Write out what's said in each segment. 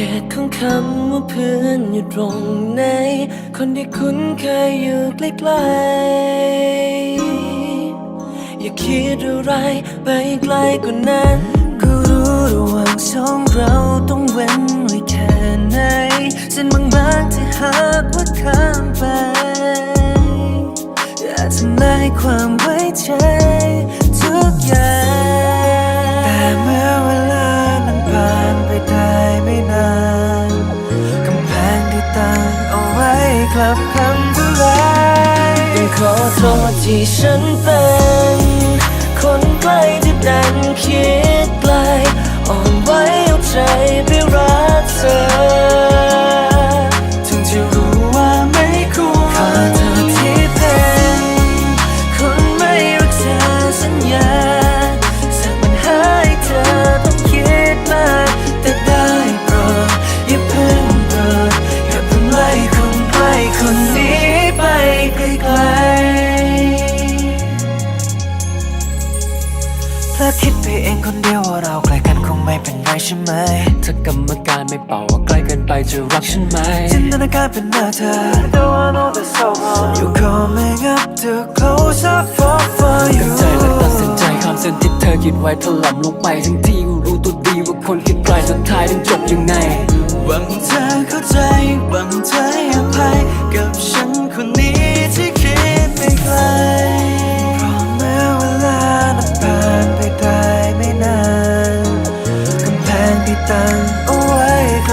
ขตของคำว่าเพื่อนอยู่ตรงไหน คนที่คุ้นเคยอยู่ใกล้ๆ อย่าคิดอะไรไปไกลกว่านั้น ก็รู้ระหว่างสองเราต้องเว้นไว้แค่ไหน เส้นบางๆที่หากว่าข้ามไปอาจทำลายความไว้ใจ บพังทลายต้องขอโทษที่ฉันเป็น คนใกล้ที่ดันคิด เพลอคิดไปเองคนเดียวว่าเราใกล้กันคงไม่เป็นไรใช่ไหมถ้ากรรมการไม่เป่าว่าใกล้เกินไปจะรักฉันไหมจินตนาการเป็นหน้าเธอ Though I know that's so wrong You're coming up too close I fall for ตั้ you งใจและตัดสินใจข้ามเส้นที่เธอคิดไว้ถล่มลงไปทั้งที่รู้ตัวดีว่าคนคิดไกลสุดท้ายต้องจบยังไงหวังเธอเข้าใจหวังเธอให้อภัยกั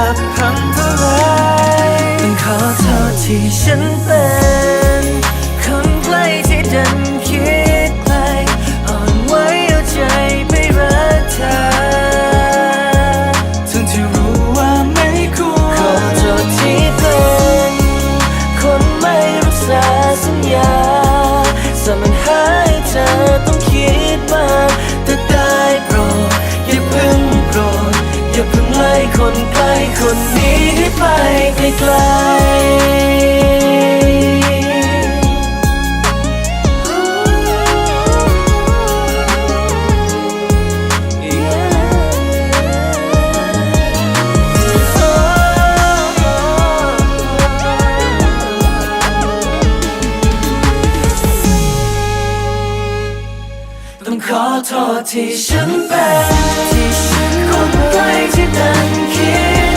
ว้กลับพังทลายต้องขอโทษที่ฉันเป็นคน ไกลต้องขอโทษที่ฉันเป็นคนใกล้ที่ดันคิด